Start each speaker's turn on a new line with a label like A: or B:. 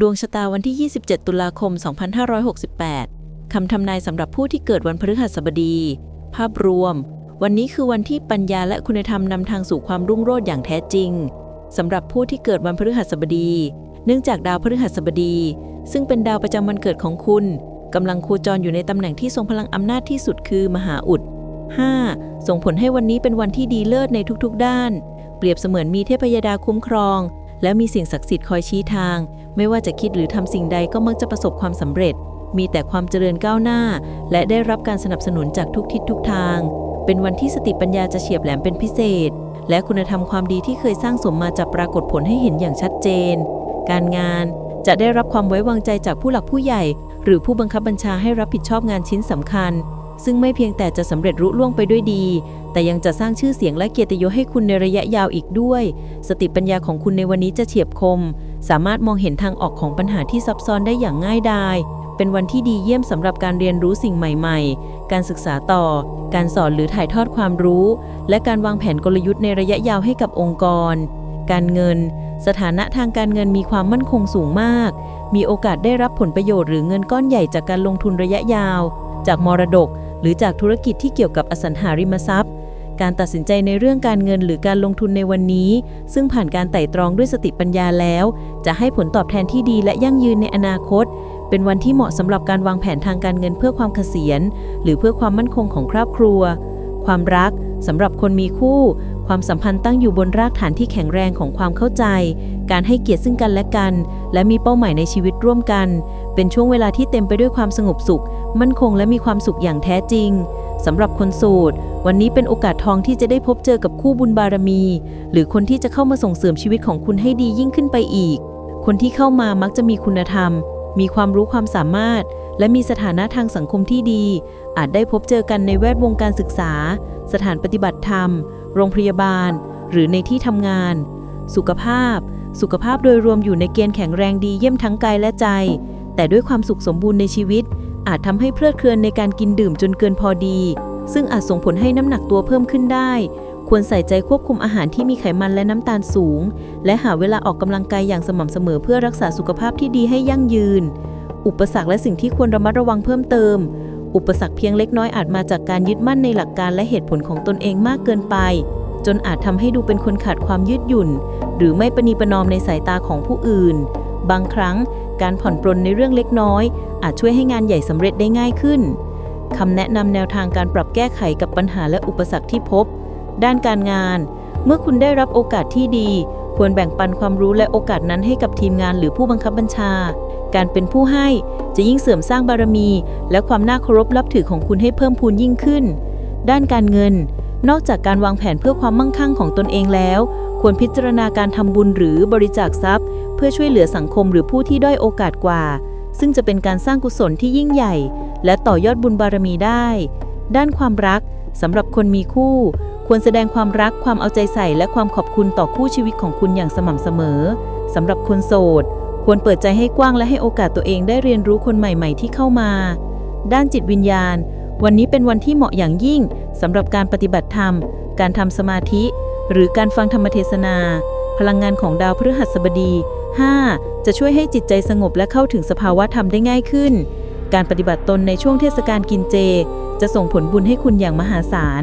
A: ดวงชะตาวันที่ 27 ตุลาคม 2568 คำทำนายสำหรับผู้ที่เกิดวันพฤหัสบดี ภาพรวม วันนี้คือวันที่ปัญญาและคุณธรรมนำทางสู่ความรุ่งโรจน์อย่างแท้จริงสำหรับผู้ที่เกิดวันพฤหัสบดี เนื่องจากดาวพฤหัสบดี ซึ่งเป็นดาวประจำวันเกิดของคุณกำลังโคจรอยู่ในตำแหน่งที่ทรงพลังอำนาจที่สุดคือมหาอุด 5. ส่งผลให้วันนี้เป็นวันที่ดีเลิศในทุกๆ ด้าน เปรียบเสมือนมีเทพยดาคุ้มครอง และมีสิ่งศักดิ์สิทธิ์คอยชี้ทาง ไม่ว่าจะคิดหรือทำสิ่งใดก็มักจะประสบความสำเร็จ มีแต่ความเจริญก้าวหน้า และได้รับการสนับสนุนจากทุกทิศทุกทาง เป็นวันที่สติปัญญาจะเฉียบแหลมเป็นพิเศษ และคุณธรรมความดีที่เคยสร้างสมมาจะปรากฏผลให้เห็นอย่างชัดเจน การงานจะได้รับความไว้วางใจจากผู้หลักผู้ใหญ่ หรือผู้บังคับบัญชาให้รับผิดชอบงานชิ้นสำคัญ ซึ่งไม่เพียงแต่จะสำเร็จรุ่ล่วงไปด้วยดี แต่ยังจะสร้างชื่อเสียงและเกียรติยศให้คุณในระยะยาวอีกด้วย สติปัญญาของคุณในวันนี้จะเฉียบคม สามารถมองเห็นทางออกของปัญหาที่ซับซ้อนได้อย่างง่ายดายเป็นวันที่ดีเยี่ยมสำหรับการเรียนรู้สิ่งใหม่ๆ การศึกษาต่อ การสอนหรือถ่ายทอดความรู้ และการวางแผนกลยุทธ์ในระยะยาวให้กับองค์กร การเงิน สถานะทางการเงินมีความมั่นคงสูงมาก มีโอกาสได้รับผลประโยชน์หรือเงินก้อนใหญ่จากการลงทุนระยะยาว จากมรดก หรือจากธุรกิจที่เกี่ยวกับอสังหาริมทรัพย์ การตัดสินใจในเรื่องการเงินหรือการลงทุนในวันนี้ ซึ่งผ่านการไต่ตรองด้วยสติปัญญาแล้ว จะให้ผลตอบแทนที่ดีและยั่งยืนในอนาคต เป็นวันที่เหมาะสำหรับการวางแผนทางการเงินเพื่อความเกษียณ หรือเพื่อความมั่นคงของครอบครัว ความรักสำหรับคนมีคู่ ความสัมพันธ์ตั้งอยู่บนรากฐานที่แข็งแรงของความเข้าใจ การให้เกียรติซึ่งกันและกัน และมีเป้าหมายในชีวิตร่วมกัน เป็นช่วงเวลาที่เต็มไปด้วยความสงบสุข มั่นคงและมีความสุขอย่างแท้จริงสำหรับคนโสดวันนี้เป็นโอกาสทองที่จะได้พบเจอกับคู่บุญบารมี หรือคนที่จะเข้ามาส่งเสริมชีวิตของคุณให้ดียิ่งขึ้นไปอีก คนที่เข้ามามักจะมีคุณธรรม มีความรู้ความสามารถ และมีสถานะทางสังคมที่ดี อาจได้พบเจอกันในแวดวงการศึกษา สถานปฏิบัติธรรม โรงพยาบาล หรือในที่ทำงาน สุขภาพ สุขภาพโดยรวมอยู่ในเกณฑ์แข็งแรงดีเยี่ยมทั้งกายและใจ แต่ด้วยความสุขสมบูรณ์ในชีวิต อาจทำให้เพลิดเพลินในการกินดื่มจนเกินพอดี ซึ่งอาจส่งผลให้น้ำหนักตัวเพิ่มขึ้นได้ ควรใส่ใจควบคุมอาหารที่มีไขมันและน้ำตาลสูง และหาเวลาออกกำลังกายอย่างสม่ำเสมอเพื่อรักษาสุขภาพที่ดีให้ยั่งยืน อุปสรรคและสิ่งที่ควรระมัดระวังเพิ่มเติม อุปสรรคเพียงเล็กน้อยอาจมาจากการยึดมั่นในหลักการและเหตุผลของตนเองมากเกินไป จนอาจทำให้ดูเป็นคนขาดความยืดหยุ่น หรือไม่ประนีประนอมในสายตาของผู้อื่น บางครั้ง การผ่อนปรนในเรื่องเล็กน้อย อาจช่วยให้งานใหญ่สำเร็จได้ง่ายขึ้นคำแนะนำแนวทางการปรับแก้ไขกับปัญหาและอุปสรรคที่พบ ด้านการงาน เมื่อคุณได้รับโอกาสที่ดี ควรแบ่งปันความรู้และโอกาสนั้นให้กับทีมงานหรือผู้บังคับบัญชา การเป็นผู้ให้จะยิ่งเสริมสร้างบารมี และความน่าเคารพนับถือของคุณให้เพิ่มพูนยิ่งขึ้น ด้านการเงิน นอกจากการวางแผนเพื่อความมั่งคั่งของตนเองแล้ว ควรพิจารณาการทำบุญหรือบริจาคทรัพย์ เพื่อช่วยเหลือสังคมหรือผู้ที่ด้อยโอกาสกว่า ซึ่งจะเป็นการสร้างกุศลที่ยิ่งใหญ่ และต่อยอดบุญบารมีได้ ด้านความรักสำหรับคนมีคู่ ควรแสดงความรักความเอาใจใส่ และความขอบคุณต่อคู่ชีวิตของคุณอย่างสม่ำเสมอสำหรับคนโสด ควรเปิดใจให้กว้างและให้โอกาสตัวเองได้เรียนรู้คนใหม่ ๆ ที่เข้ามา ด้านจิตวิญญาณ วันนี้เป็นวันที่เหมาะอย่างยิ่งสำหรับการปฏิบัติธรรม การทำสมาธิ หรือการฟังธรรมเทศนา พลังงานของดาวพฤหัสบดี 5. จะช่วยให้จิตใจสงบและเข้าถึงสภาวะธรรมได้ง่ายขึ้น การปฏิบัติตนในช่วงเทศกาลกินเจ จะส่งผลบุญให้คุณอย่างมหาศาล